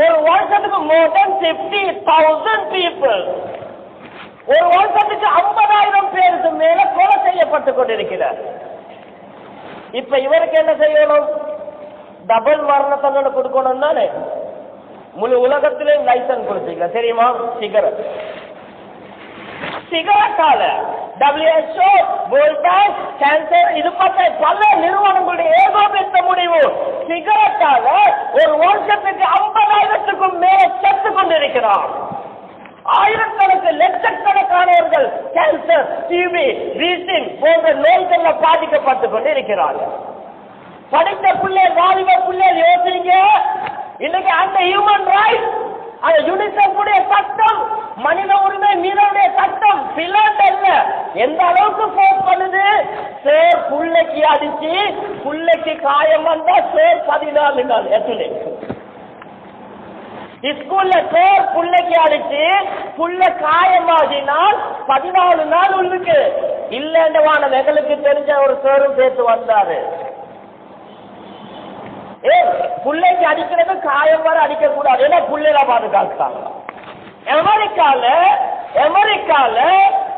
ஒரு வருஷத்துக்கு more than fifty thousand people ஒரு வருஷத்துக்கு ஐம்பதாயிரம் பேருக்கு மேல கொலை செய்யப்பட்டு கொண்டிருக்கிறார். இப்ப இவருக்கு என்ன செய்யணும்? டபுள் மரணத்தண்டனை கொடுக்கணும் தானே? முழு உலகத்திலே லைசன்ஸ் கொடுத்தீங்க தெரியுமா? சிகரெட். சிகரெட்டால டபிள்யூஹெச்ஓ வேர்ல்ட் பேங்க் கேன்சர் இது பட்ட பல நிறுவனங்களுடைய ஏகோபித்த முடிவு. சிகரெட்டால ஒரு வருஷத்துக்கு ஐம்பதாயிரத்துக்கும் மேல செத்து கொண்டிருக்கிறார். ஆயிரக்கணக்கு லட்சக்கணக்கானவர்கள் கேன்சர் டிபி வீசிங் போன்ற நோய்கள்ல பாதிக்கப்பட்டு கொண்டு இருக்கிறார்கள் படித்த பிள்ளை வாலிப பிள்ளை யோசிங்க. இன்னைக்கு அந்த ஹியூமன் ரைட் அது யுனிசெஃப் சட்டம் மனித உரிமை மீறவுடைய சட்டம் பிளாட் அல்ல. எந்த அளவுக்கு ஃபோர்ஸ் பண்ணுது? சேர் புள்ளைக்கு அடிச்சு புள்ளைக்கு காயம் வந்தா சேர் பதினாலு நாள். எத்தனை ஸ்கூல்ல சேர் புள்ளைக்கு அடிச்சு புள்ள காயமாகினால் பதினாலு நாள் உள்ளுக்கு. இல்லைன்றவான எங்களுக்கு தெரிஞ்ச ஒரு சேரும் சேர்த்து வந்தாரு. ஏ புள்ளைக்கு அடிக்கிறது காயம் வர அடிக்க கூடாது ஏன்னா பிள்ளைல பாதுகாத்தாங்க அமெரிக்கால அமெரிக்கால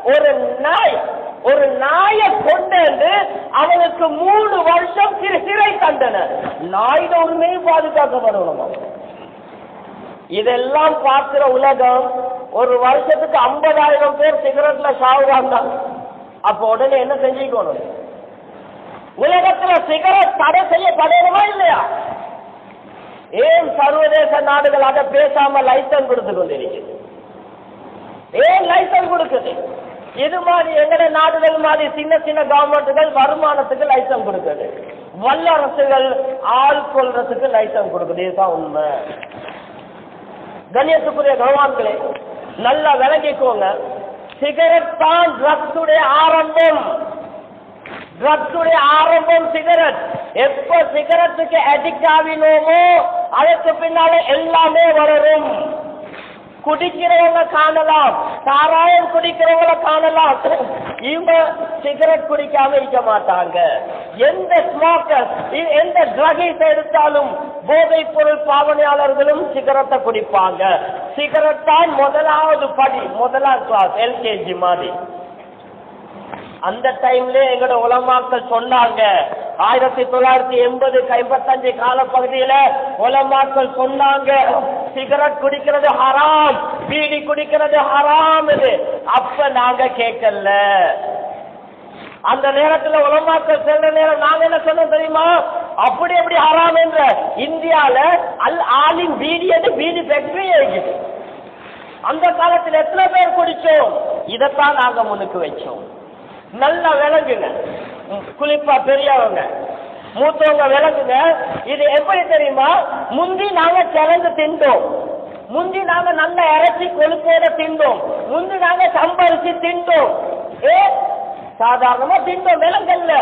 ஒரு நாய் ஒரு நாயை கொண்டு அவனுக்கு மூணு வருஷம் சிறு சிறை தண்டனை. நாயோட உரிமையும் பாதுகாக்கப்படணும். இதெல்லாம் பார்க்கிற உலகம் ஒரு வருஷத்துக்கு ஐம்பதாயிரம் பேர் சிகரெட்ல சாவுறாங்க அப்ப உடனே என்ன செஞ்சுக்கணும்? உலகத்துல சிகரெட் தடை செய்யப்படணுமா இல்லையா? ஏன் சர்வதேச நாடுகள் அதை பேசாம லைசன்ஸ் கொடுத்து கொண்டிருக்கிறது? ஏன் லைசன்ஸ் கொடுக்குது? இது மாதிரி எங்கட நாடுகள் மாதிரி சின்ன சின்ன கவர்மெண்ட்டுகள் வருமானத்துக்கு லைசன்ஸ் கொடுக்குது. வல்லரசுகள் ஆள் கொள்றதுக்கு லைசன்ஸ் கொடுக்குது. இதுதான் உண்மை. கண்ணியத்துக்குரிய கனவான்களே நல்லா விளங்கிக்கோங்க. சிகரெட் தான் ட்ரக்ஸுடைய ஆரம்பம். ட்ரக்ஸுடைய ஆரம்பம் சிகரெட் எப்ப சிகரெட்டுக்கு அடிக்ட் ஆகினோமோ அதற்கு பின்னால எல்லாமே வளரும். குடிக்கிறவங்க காணலாம். சாராயம் குடிக்கிறவங்கள காணலாம். இவங்க சிகரெட் குடிக்காம இருக்க மாட்டாங்க. எந்த ஸ்மோக்கர் எந்த ட்ரகிஸ் எடுத்தாலும் போதைப் பொருள் பாவனையாளர்களும் சிகரெட்டை குடிப்பாங்க. சிகரெட் தான் முதலாவது படி முதலாவது கிளாஸ் எல்கேஜி மாதிரி. அந்த டைம்ல எங்களோட உலமாக்கள் சொன்னாங்க. ஆயிரத்தி தொள்ளாயிரத்தி எண்பது ஐம்பத்தஞ்சு காலப்பகுதியில உலமாக்கள் சொன்னாங்க சிகரெட் குடிக்கிறது ஹராம் பீடி குடிக்கிறது ஹராம் இது. அப்ப நாங்க கேட்கல. அந்த நேரத்துல உலமாக்கள் செல்ற நேரம் நாங்க என்ன சொன்னோம் தெரியுமா? அப்படி எப்படி ஹராம் என்ற இந்தியால அல் ஆலின் பீடி என்று பீடி ஃபேக்டரி இருக்குது. அந்த காலத்தில் எத்தனை பேர் குடிச்சோம்? இதைத்தான் நாங்க முன்னுக்கு வச்சோம். நல்லா விளங்குங்க. குளிப்பா பெரியவங்க மூத்தவங்க விளங்குங்க. இது எப்படி தெரியுமா? முந்தி நாங்க கிழங்கு தின்றோம். முந்தி நாங்க நல்ல இறைச்சி கொழுப்போட தின்றோம். முந்தி நாங்க சம்பரிச்சு தின்றோம். ஏ சாதாரணமா திண்டோம் விலங்கல்ல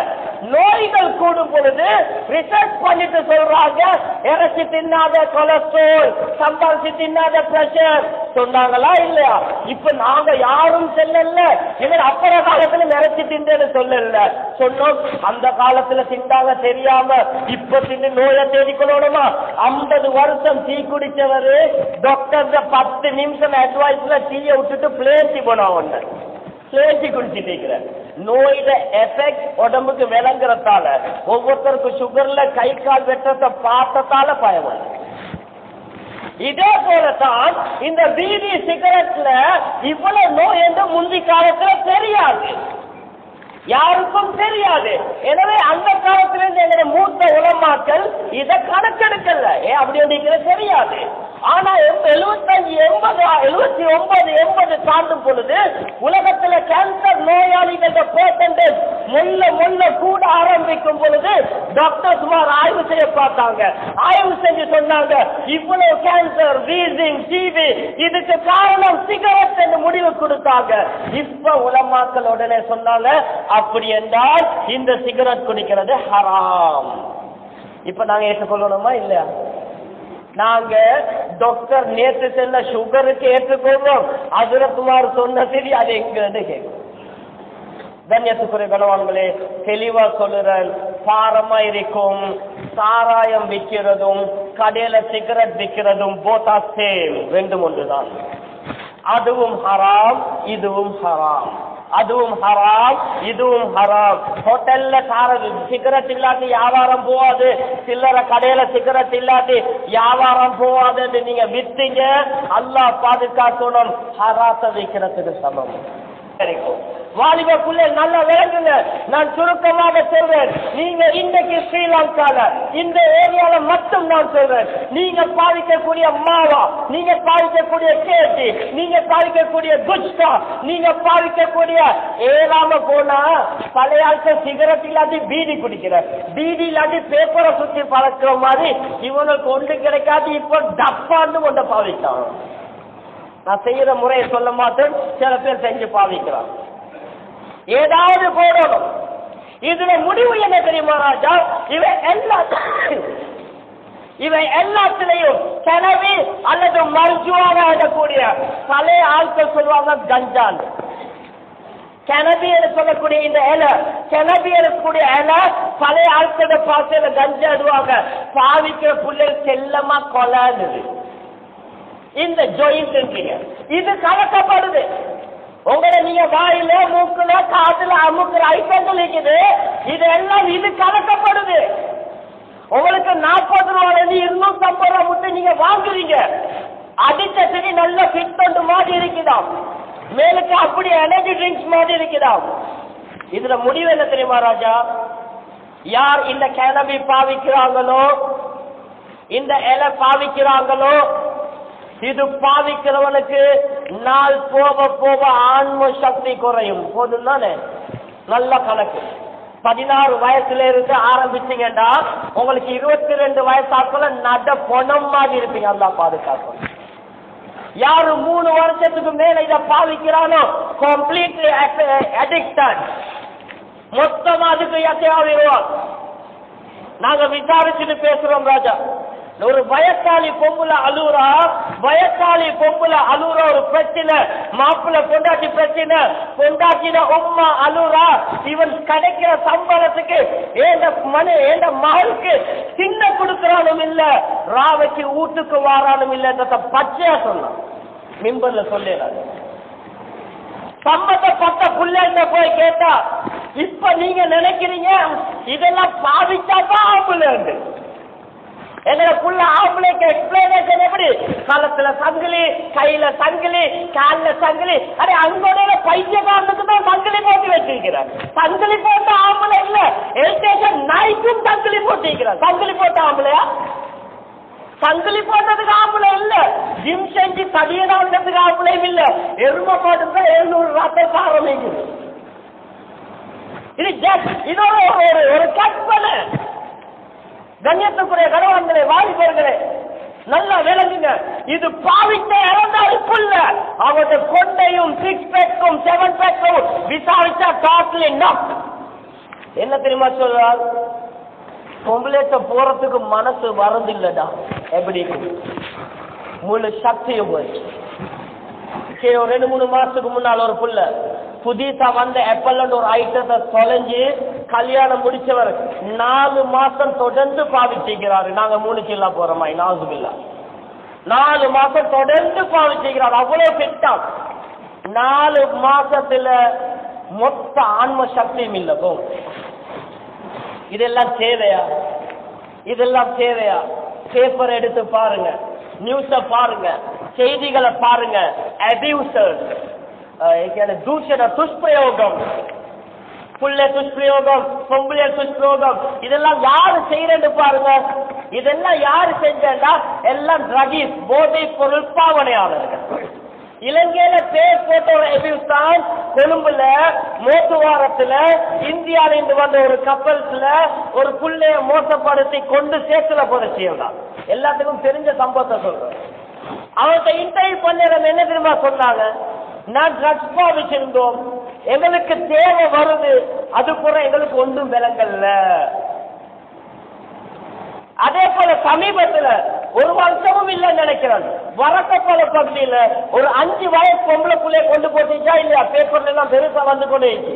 நோய்கள் கூடும் பொழுது ரிசர்ச் பண்ணிட்டு சொல்றாங்க இறைச்சி தின்னாத கொலஸ்ட்ரோல் சம்பாரிச்சு தின்னாத பிரஷர் சொன்னாங்களா இல்லையா? இப்ப நாங்க யாரும் செல்லல. எங்க அப்பற காலத்துல இறைச்சி திண்டேன்னு சொல்லல. சொன்னோம் அந்த காலத்துல திண்டாங்க தெரியாம இப்ப தின்னு நோயை தேடிக்கொள்ளணுமா? ஐம்பது வருஷம் டீ குடிச்சவரு டாக்டர் பத்து நிமிஷம் அட்வைஸ்ல டீயை விட்டுட்டு பிளேசி போனோம் ஒன்று சேர்த்து குடிச்சிட்டு இருக்கிறேன் நோயில எஃபெக்ட் உடம்புக்கு விளங்குறதால ஒவ்வொருத்தருக்கும் சுகர்ல கை கால் வெட்டத்தை பார்த்ததால பயம் வருது. இதே போலதான் இந்த பீதி சிகரெட்ல இவ்வளவு நோய் என்று முந்தி காலத்துல தெரியாது யாருக்கும் தெரியாது. எனவே அந்த காலத்திலிருந்து எங்களை மூத்த உலமாக்கள் இதை கணக்கெடுக்கல. ஏ அப்படி ஒன்றைக்கு தெரியாது. ஆனா எழுபத்தஞ்சு எண்பது எழுபத்தி ஒன்பது எண்பது தாண்டும் பொழுது உலகத்துல கேன்சர் நோயாளிகள பெர்சன்டேஜ் முன்ன முன்ன கூட ஆரம்பிக்கும் பொழுது டாக்டர் சுமார் ஆய்வு செய்ய பார்த்தாங்க. ஆய்வு செஞ்சு சொன்னாங்க இவ்வளவு கேன்சர் வீசிங் டிவி இதுக்கு காரணம் சிகரெட் என்று முடிவு கொடுத்தாங்க. இப்ப உலமாக்கள் உடனே சொன்னாங்க அப்படி என்றால் இந்த சிகரெட் குடிக்கிறது ஹராம். இப்ப நாங்க ஏற்றுக்கொள்ளணுமா இல்லையா? நாங்க டாக்டர் நேற்று செல்ல சுகருக்கு ஏற்றுக்கொள்வோம். அதிரத்துமார் சொன்ன சரி அது எங்கிறது கேட்கும். கண்ணியத்துக்குரிய கணவான்களே தெளிவா சொல்லுறேன். பாரமா இருக்கும். சாராயம் விற்கிறதும் கடையில சிகரெட் விற்கிறதும் போத்தா சேம் ரெண்டும் ஒன்றுதான். அதுவும் ஹராம் இதுவும் ஹராம். அதுவும் ஹராம் இதுவும் ஹராம். ஹோட்டல்ல சாரது சிகரெட் இல்லாட்டி வியாபாரம் போகாது. சில்லற கடையில சிகரெட் இல்லாட்டி வியாபாரம் போகாதுன்னு நீங்க வித்தீங்க. அல்லாஹ் பாதுகாக்கணும். ஹராத்த வைக்கிறதுக்கு சமம். கிடைக்கும். வாலிப பிள்ளை நல்லா விளங்குங்க. நான் சுருக்கமாக சொல்றேன். நீங்க இன்னைக்கு ஸ்ரீலங்கால இந்த ஏரியால மட்டும் நான் சொல்றேன். நீங்க பாதிக்கக்கூடிய மாவா நீங்க பாதிக்கக்கூடிய கேட்டி நீங்க பாதிக்கக்கூடிய குஸ்கா நீங்க பாதிக்கக்கூடிய ஏறாம போனா பழைய ஆட்கள் சிகரெட் இல்லாட்டி பீடி குடிக்கிற பீடி இல்லாட்டி பேப்பரை சுத்தி பழக்கிற மாதிரி இவனுக்கு ஒன்று கிடைக்காது இப்போ டப்பான்னு கொண்ட பாவித்தான். நான் செய்யற முறையை சொல்ல மாட்டேன். சில பேர் செஞ்சு பாவிக்கிறான் ஏதாவது போடணும். இதுல முடிவு என்ன தெரியுமா ராஜா? இவன் எல்லா இவை எல்லாத்திலையும் கிளவி அல்லது மருத்துவாக பழைய ஆட்கள் சொல்லுவாங்க கஞ்சான். என்று சொல்லக்கூடிய இந்த இலை கிணபி இருக்கக்கூடிய இலை பழைய ஆட்களோட பார்த்து கஞ்சா இடுவாங்க பாவிக்கிற புள்ளை செல்லமா கொலாது இந்த ஜோயிண்ட் இது கலக்கப்படுது. உங்களை நீங்க வாயில மூக்குல காதுல அமுக்குற ஐட்டங்கள் இருக்குது. இதெல்லாம் இது கலக்கப்படுது. உங்களுக்கு நாற்பது ரூபாயில இருந்து இருநூத்தி ஐம்பது ரூபா மட்டும் நீங்க வாங்குறீங்க. அடித்த சரி நல்ல ஃபிட் பண்ணு மாதிரி இருக்குதாம். மேலுக்கு அப்படி எனர்ஜி ட்ரிங்க்ஸ் மாதிரி இருக்குதாம். இதுல முடிவு என்ன தெரியுமா ராஜா? யார் இந்த கிளம்பி பாவிக்கிறாங்களோ இந்த இலை பாவிக்கிறாங்களோ இது பாவிக்கிறவனுக்கு நாள் போக போக ஆன்ம சக்தி குறையும். போதும் தானே நல்ல கணக்கு. பதினாறு வயசுல இருந்து ஆரம்பிச்சீங்கன்னா உங்களுக்கு இருபத்தி ரெண்டு வயசாக்குள்ள நட பொணம் மாதிரி இருப்பீங்க. அல்லா பாதுகாக்கும். யாரு மூணு வருஷத்துக்கு மேல இதை பாவிக்கிறானோ கம்ப்ளீட்லி அடிக்டட் மொத்தமா அதுக்கு எத்தையாவிடுவான் நாங்க விசாரிச்சுட்டு பேசுறோம் ராஜா. ஒரு வயசாளி பொம்புல அழுகுறா வயசாளி பொம்புல அழுகுற ஒரு பிரச்சனை மாப்பிள்ள பொண்டாட்டி பிரச்சனை கொண்டாட்டின உம்மா அழுறா இவன் கிடைக்கிற சம்பளத்துக்கு ஏண்ட மனு ஏண்ட மகளுக்கு சின்ன கொடுக்கறானும் இல்ல ராவைக்கு வீட்டுக்கு வாரானும் இல்லைன்றத பச்சையா சொன்னான். மிம்பர்ல சொல்லிடுறாங்க சம்பந்தப்பட்ட பிள்ளைகிட்ட போய் கேட்டா இப்ப நீங்க நினைக்கிறீங்க இதெல்லாம் பாவிச்சாதான் தான் எங்களை புள்ள ஆம்பளைக்கு எக்ஸ்பிளனேஷன் எப்படி? களத்துல சங்கிலி கையில சங்கிலி கால்ல சங்கிலி. அடே அங்கோட பைத்தியக்காரனுக்கு தான் சங்கிலி போட்டு வச்சிருக்கிறார். சங்கிலி போட்ட ஆம்பளை இல்ல. எஜுகேஷன் நாய்க்கும் சங்கிலி போட்டிருக்கிறார். சங்கிலி போட்ட ஆம்பளையா? சங்கிலி போட்டதுக்கு ஆம்பளை இல்ல. ஜிம் செஞ்சு தடியடாங்கிறதுக்கு ஆம்பளையும் இல்ல. எரும போட்டு தான் எழுநூறு ரூபாய் ஆரம்பிக்குது இது ஜஸ்ட் இதோட ஒரு ஒரு கற்பனை. கண்ணியத்துக்குரிய கணவன்களே வாலிபர்களே நல்லா விளங்குங்க. இது பாவித்த இறந்தாருக்குள்ள புல்ல அவருடைய கொண்டையும் சிக்ஸ் பேக்கும் செவன் பேக்கும் விசாரிச்சா டாப்ல என்ன தெரியுமா சொல்றார்? பொம்பளைட்ட போறதுக்கு மனசு வரதில்லடா எப்படி முழு சக்தியும் போச்சு சரி ஒரு ரெண்டு மூணு மாசத்துக்கு முன்னால் ஒரு புள்ள புதுசா வந்த எப்பல்ல ஒரு ஐட்டத்தை தொலைஞ்சு கல்யாணம் முடிச்சவர் நாலு மாசம் தொடர்ந்து பாவிச்சிருக்கிறாரு நாங்க மூணு கில்லா போறோமா நாசுபில்லா. நாலு மாசம் தொடர்ந்து பாவிச்சிருக்கிறார் அவ்வளவு ஃபிட்டா நாலு மாசத்துல மொத்த ஆன்ம சக்தியும் இல்ல போ. இதெல்லாம் தேவையா? இதெல்லாம் தேவையா? பேப்பர் எடுத்து பாருங்க. நியூஸ பாருங்க. செய்திகளை பாருங்க. அபியூசர் தூஷண துஷ்பிரயோகம். புள்ள துஷ்பிரயோகம் பொம்பளைய துஷ்பிரயோகம் இதெல்லாம் யாரு செய்யறேன்னு பாருங்க. இதெல்லாம் யாரு செஞ்சா எல்லாம் ரகீஸ் போதை பொருள் பாவனையாளர்கள். இலங்கையில பேர் போட்ட ஒரு எபியூஸ் தான் கொழும்புல மோத்துவாரத்துல இந்தியால இருந்து வந்த ஒரு கப்பல்ஸ்ல ஒரு புள்ளைய மோசப்படுத்தி கொண்டு சேத்துல புதைச்சியதான் எல்லாத்துக்கும் தெரிஞ்ச சம்பவத்தை சொல்றேன். அவர்கிட்ட இன்டர்வியூ பண்ண என்ன தெரியுமா சொன்னாங்க? நான் ட்ரக்ஸ் பாவிச்சிருந்தோம் எங்களுக்கு தேவை வருது அது கூட எங்களுக்கு ஒன்றும் விலங்கல்ல அதே போல சமீபத்துல ஒரு வருஷமும் இல்லைன்னு நினைக்கிறேன். வரக்கப்போல பகுதியில ஒரு அஞ்சு வயசு பொம்பளை புள்ளைய கொண்டு போட்டுச்சா இல்லையா? பேப்பர்ல எல்லாம் பெருசா வந்து கொண்டு இருந்துச்சு.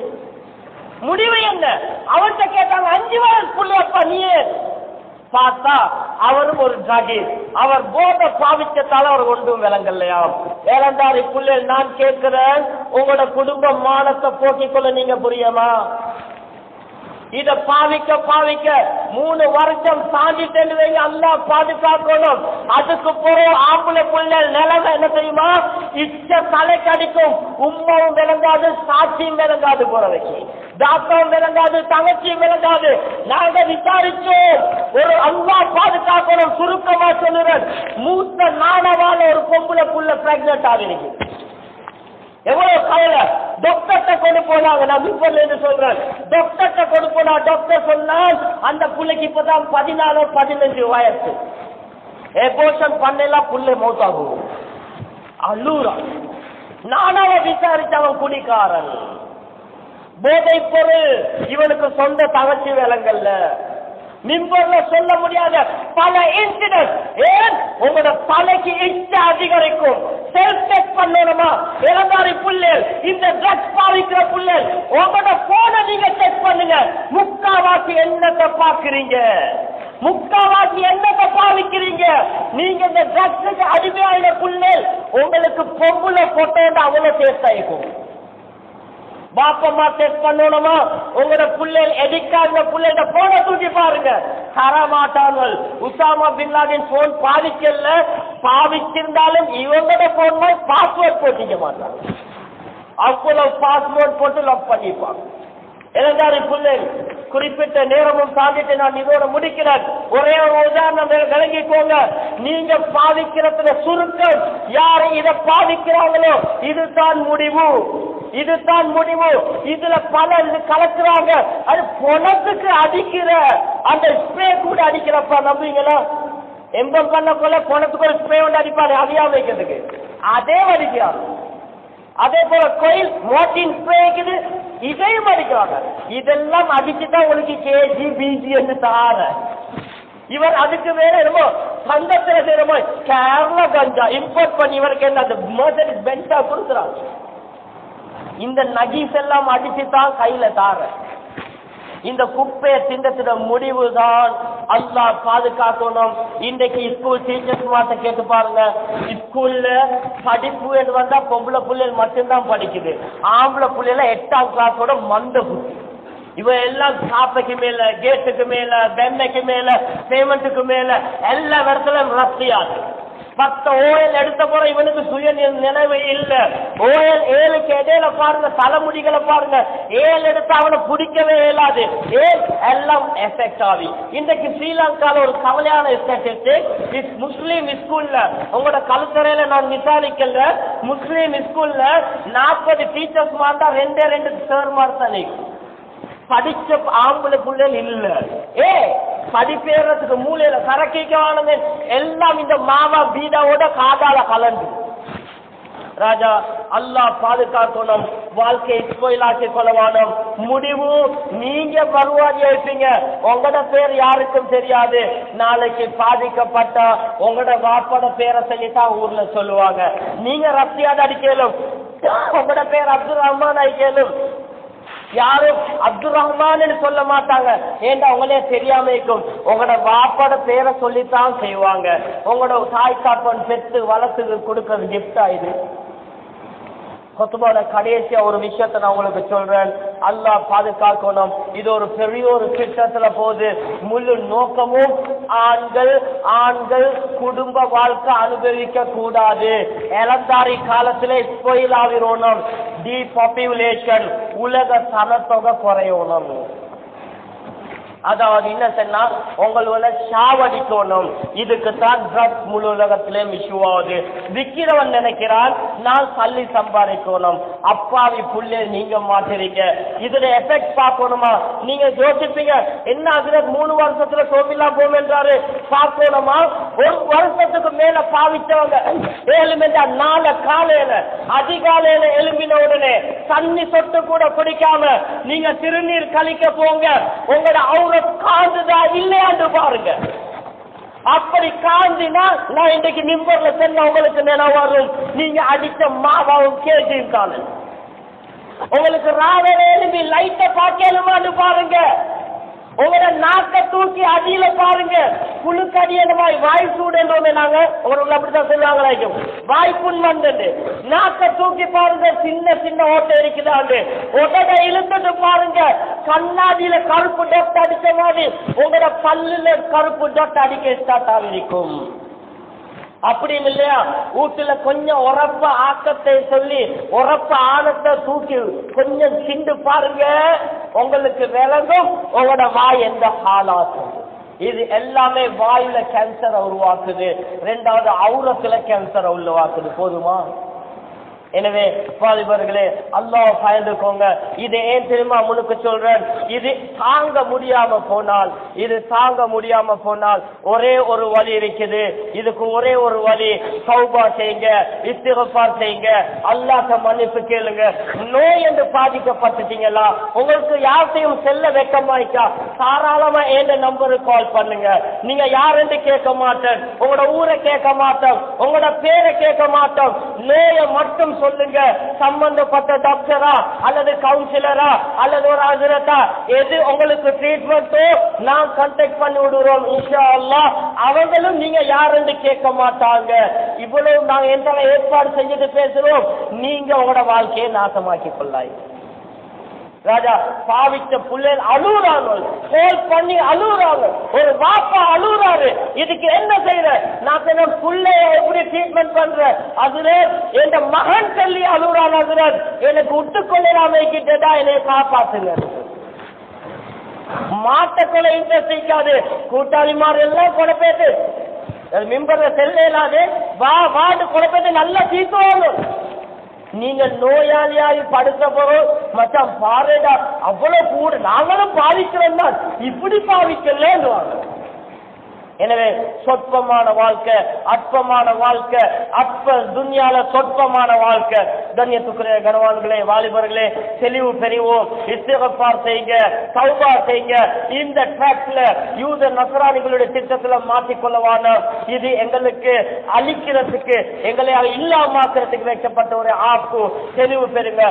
முடிவு என்ன? அவன்கிட்ட கேட்டாங்க அஞ்சு வயசு புள்ளையப்பா நீ பார்த்தா அவரும் ஒரு ஜாகீர். அவர் போத பாவிக்கத்தால் அவர் ஒன்றும் விளங்கலையா? வேறந்தாரி புள்ளில் நான் கேட்கிறேன் உங்களோட குடும்ப மானத்தை போக்கிக் கொள்ள நீங்க புரியுமா? இத பாவிக்க பாவிக்க மூணு வருஷம் தாண்டிட்டு வைங்க அல்லா பாதுகாக்கணும். அதுக்கு பிறகு ஆம்பளை பிள்ளை நிலவ என்ன தெரியுமா? இச்ச தலை கடிக்கும் உம்மாவும் விளங்காது சாட்சியும் விளங்காது போறவைக்கு. டாக்டரும் விளங்காது தங்கச்சியும் விளங்காது. நாங்க விசாரிச்சோம். ஒரு அல்லா பாதுகாக்கணும் சுருக்கமா சொல்லுறேன். மூத்த நாணவான ஒரு பொம்பளை புள்ள பிரெக்னென்ட் ஆகிருக்கு எவ்வளவு கவலை? டாக்டர்கிட்ட கொண்டு போனாங்க நான் இப்பல இருந்து சொல்றேன் டாக்டர்கிட்ட கொண்டு போனா டாக்டர் சொன்னால் அந்த புள்ளைக்கு இப்பதான் பதினாலோ பதினஞ்சு வயசு. எபோஷன் பண்ணலாம் புள்ளை மௌத்தாகும். அல்லூரா நானாவ விசாரிச்சவன் குடிக்காரன். போதை பொருள் இவனுக்கு சொந்த தகச்சி விலங்கல்ல மிம்பர்ல சொல்ல முடியாத பல இன்சிடென்ட் ஏன்? உங்களோட தலைக்கு இஷ்ட அதிகரிக்கும். செல்ஃப் டெஸ்ட் பண்ணணுமா? இளந்தாரி புள்ளல் இந்த ட்ரக்ஸ் பாவிக்கிற புள்ளல் உங்களோட போன நீங்க செக் பண்ணுங்க. முக்காவாசி என்னத்தை பாக்குறீங்க முக்காவாசி என்னத்தை பாவிக்கிறீங்க நீங்க இந்த ட்ரக்ஸுக்கு அடிமையான புள்ளல் உங்களுக்கு பொம்புல போட்டோன்னு அவ்வளவு டேஸ்ட் ஆயிருக்கும் பாப்பம்மா டெஸ்ட் பண்ணணுமா? உங்களோட புள்ளைகள் எதிர்க்காத பிள்ளைகிட்ட போன தூக்கி பாருங்க. தரமாட்டார்கள். உசாமா பின் போன் பாதிக்கல பாவிச்சிருந்தாலும் இவங்களோட போன் பாஸ்வேர்ட் போட்டிக்க மாட்டாங்க. அவ்வளவு பாஸ்வேர்ட் போட்டு லாக் பண்ணிப்பாங்க. இளந்தாரி பிள்ளைகள் குறிப்பிட்ட நேரமும் தாண்டிட்டு நான் இதோட முடிக்கிறேன். ஒரே ஒரு உதாரணம் விளங்கிக்கோங்க. நீங்க பாதிக்கிறதுல சுருக்கம். யார் இதை பாதிக்கிறாங்களோ இதுதான் முடிவு. இதுதான் முடிவு. இதுல பல கலக்குறாங்க. அது பொணத்துக்கு அடிக்கிற அந்த ஸ்ப்ரே கூட அடிக்கிறப்ப நம்புவீங்களா? எம்பம் பண்ண போல பணத்துக்கு ஒரு ஸ்ப்ரே ஒன்று அடிப்பாரு அதையா வைக்கிறதுக்கு. அதே அடிக்கிறார் அதே போல கோயில் மோட்டின் ஸ்ப்ரே இருக்குது இதையும் அடிக்கிறாங்க. இதெல்லாம் அடிச்சுதான் உங்களுக்கு கேஜி பிஜி என்று தார. இவர் அதுக்கு வேற என்னமோ சங்கத்துல என்னமோ கேரளா கஞ்சா இம்போர்ட் பண்ணி இவருக்கு என்ன அந்த மர்சடிஸ் பென்ஸா கொடுக்குறாங்க. இந்த நகீஸ் எல்லாம் அடிச்சு தான் கையில தார. இந்த குப்பையை திண்டத்திட முடிவு தான் அல்லா பாதுகாக்கணும். இன்றைக்கு ஸ்கூல் டீச்சர்ஸ் மாட்ட கேட்டு பாருங்க. ஸ்கூல்ல படிப்பு என்று வந்தா பொம்பளை பிள்ளைகள் மட்டும்தான் படிக்குது. ஆம்பளை பிள்ளைல எட்டாம் கிளாஸோட மந்த புத்தி இவ எல்லாம் சாப்பைக்கு மேல கேட்டுக்கு மேல பெண்ணைக்கு மேல பேமெண்ட்டுக்கு மேல எல்லா இடத்துல ரத்தியாது பத்து ஓயல் எடுத்த போற இவனுக்கு சுய நினைவே நினைவு இல்ல. ஓயல் ஏழுக்கு இடையில பாருங்க தலைமுடிகளை பாருங்க. ஏழு எடுத்து அவனை பிடிக்கவே இயலாது. ஏன் எல்லாம் எஃபெக்ட் ஆகி இன்றைக்கு ஸ்ரீலங்கால ஒரு கவலையான ஸ்டாட்டிஸ்டிக் முஸ்லீம் ஸ்கூல்ல உங்களோட கழுத்தறையில நான் விசாரிக்கல. முஸ்லீம் ஸ்கூல்ல நாற்பது டீச்சர்ஸ் மாதிரி ரெண்டே ரெண்டு சார் மாதிரி தான் படிச்ச ஆம்பளை புள்ளைகள் இல்ல. ஏ படிப்பேறதுக்கு மூலையில சரக்கிக்கவானது எல்லாம் இந்த மாவா பீடாவோட காதால கலந்து. ராஜா அல்லாஹ் பாதுகாக்கணும். வாழ்க்கை கோயிலாக்கி கொள்ளவானும். முடிவு நீங்க வருவாதி இருப்பீங்க உங்களோட பேர் யாருக்கும் தெரியாது. நாளைக்கு பாதிக்கப்பட்ட உங்களோட வாப்போட பேரை சொல்லித்தான் ஊர்ல சொல்லுவாங்க. நீங்க ரத்தியாத அடிக்கலும். உங்களோட பேர் அப்துல் ரஹ்மான் அடிக்கலும் யாரும் அப்துல் ரஹ்மான் சொல்ல மாட்டாங்க. ஏண்டா உங்களே தெரியாம இருக்கும். உங்களோட வாப்பாட பேரை சொல்லித்தான் செய்வாங்க. உங்களோட தாய் காப்பன் பெற்று வளர்த்து கொடுக்கறது கிஃப்டா இது. கொத்துபாட கடைசியா ஒரு விஷயத்த நான் உங்களுக்கு சொல்றேன். அல்லா பாதுகாக்கணும். இது ஒரு பெரிய ஒரு திட்டத்துல போகுது. முழு நோக்கமும் ஆண்கள் ஆண்கள் குடும்ப வாழ்க்கை அனுபவிக்க கூடாது. இளந்தாரி காலத்துல டி டீபாப்புலேஷன் உலக சனத்தொகை குறையணும். அதாவது என்ன சொன்னா உங்களோட சாவடிக்கணும் இதுக்கு தான் ட்ரக் முழு உலகத்திலே இஷ்யூ ஆகுது விக்கிறவன் நினைக்கிறான் நான் சல்லி சம்பாதிக்கணும். அப்பாவி புள்ளே நீங்க மாட்டுறீங்க இதுல எஃபெக்ட் பார்க்கணுமா? நீங்க யோசிப்பீங்க என்ன அதுல மூணு வருஷத்துல சோமிலா போமென்றாரு பார்க்கணுமா? ஒரு வருஷத்துக்கு மேல பாவித்தவங்க ஏழு மணி நாலு காலையில அதிகாலையில எழும்பின உடனே தண்ணி சொட்டு கூட குடிக்காம நீங்க திருநீர் கழிக்க போங்க. உங்களோட அவுரத் காந்துதா இல்லையாண்டு பாருங்க. அப்படி காந்தினா நான் இன்றைக்கு நிம்பர்ல சென்ன உங்களுக்கு நினைவாரும் நீங்க அடிச்ச மாவாவும் கேஜியும் தானே உங்களுக்கு ராவல எழுப்பி லைட்ட பார்க்கலுமான்னு பாருங்க. உங்களோட நாக்க தூக்கி அடியில பாருங்க. புழுக்கடி அந்த வாய் சூடுன்றோமே நாங்க. உங்களை அப்படித்தான் சொல்லுவாங்களாக்கும் வாய் புண் வந்தது நாக்க தூக்கி பாருங்க. சின்ன சின்ன ஓட்டை இருக்குதாண்டு உடனே இழுத்துட்டு பாருங்க. கண்ணாடியில கருப்பு டொட் அடிச்ச மாதிரி உங்களோட பல்லுல கருப்பு டொட் அடிக்க ஸ்டார்ட் ஆகிருக்கும் அப்படியும் இல்லையா? வீட்டுல கொஞ்சம் உரப்ப ஆக்கத்தை சொல்லி உரப்ப ஆழத்தை தூக்கி கொஞ்சம் சிண்டு பாருங்க. உங்களுக்கு விளங்கும். உங்களோட வாய் எந்த ஹாலாகும்? இது எல்லாமே வாயில கேன்சரை உருவாக்குது. ரெண்டாவது அவுரத்துல கேன்சரை உருவாக்குது. போதுமா? எனவே வாலிபர்களே அல்லாஹ் பயந்துக்கோங்க. இது ஏன் தெரியுமா முழுக்க சொல்றேன்? இது தாங்க முடியாம போனால் இது தாங்க முடியாம போனால் ஒரே ஒரு வழி இருக்குது. இதுக்கு ஒரே ஒரு வழி சௌபா செய்யுங்க இஸ்திகபார் செய்யுங்க. அல்லாஹ் மன்னிப்பு கேளுங்க. நோய் என்று பாதிக்கப்பட்டுட்டீங்களா? உங்களுக்கு யார்கிட்டையும் செல்ல வெக்கமாய்க்கா தாராளமா ஏந்த நம்பருக்கு கால் பண்ணுங்க. நீங்க யாருன்னு கேட்க மாட்டேன். உங்களோட ஊரை கேட்க மாட்டோம். உங்களோட பேரை கேட்க மாட்டோம். நோயை மட்டும் சொல்லுங்க. சம்பந்தப்பட்ட டாக்டரா அல்லது கவுன்சிலரா அல்லது ஒரு அசுரத்தா எது உங்களுக்கு ட்ரீட்மெண்ட்டோ நான் கான்டாக்ட் பண்ணி விடுறோம் இன்ஷா அவங்களும் நீங்க யாருன்னு கேட்க மாட்டாங்க. இவ்வளவு நாங்க எந்த ஏற்பாடு செஞ்சுட்டு பேசுறோம். நீங்க உங்களோட வாழ்க்கையை நாசமாக்கி கொள்ளாய் ராஜா பாவிச்ச புள்ளைகள் அழுகுறாங்க. கோல் பண்ணி அழுகுறாங்க. ஒரு வாப்பா அழுகுறாரு. இதுக்கு என்ன செய்யற நான் சொன்ன புள்ளைய எப்படி ட்ரீட்மெண்ட் பண்ற? அதுல என் மகன் சொல்லி அழுகுறான் அதுல எனக்கு விட்டு கொள்ளலாமே கிட்டதா என்னை காப்பாத்துங்க. மாட்ட கொலை இன்ட்ரெஸ்ட் இருக்காது கூட்டாளிமார் எல்லாம் கொலை பேசு மிம்பர்ல செல்ல இல்லாது வா வாட்டு கொலை பேசு நல்லா தீர்த்துவாங்க நீங்க நோயாளியாகி படுத்த போறோம் மச்சான் பாருடா அவ்வளவு கூட நாங்களும் பாவிக்கிறோம் தான் இப்படி பாவிக்கலன்னு எனவே சொற்பமான வாழ்க்கை அற்பமான வாழ்க்கை அற்ப துன்யால சொற்பமான வாழ்க்கை. தன்யத்துக்குரிய கனவான்களே வாலிபர்களே தெளிவு பெறுவோம். இஸ்திகப்பார் செய்யுங்க சௌபா செய்யுங்க இந்த ட்ராக்ல யூத நசராணிகளுடைய திட்டத்துல மாற்றிக்கொள்ளவான இது எங்களுக்கு அழிக்கிறதுக்கு எங்களை இல்லாமாக்குறதுக்கு வைக்கப்பட்ட ஒரு ஆப்பு. தெளிவு பெறுங்க.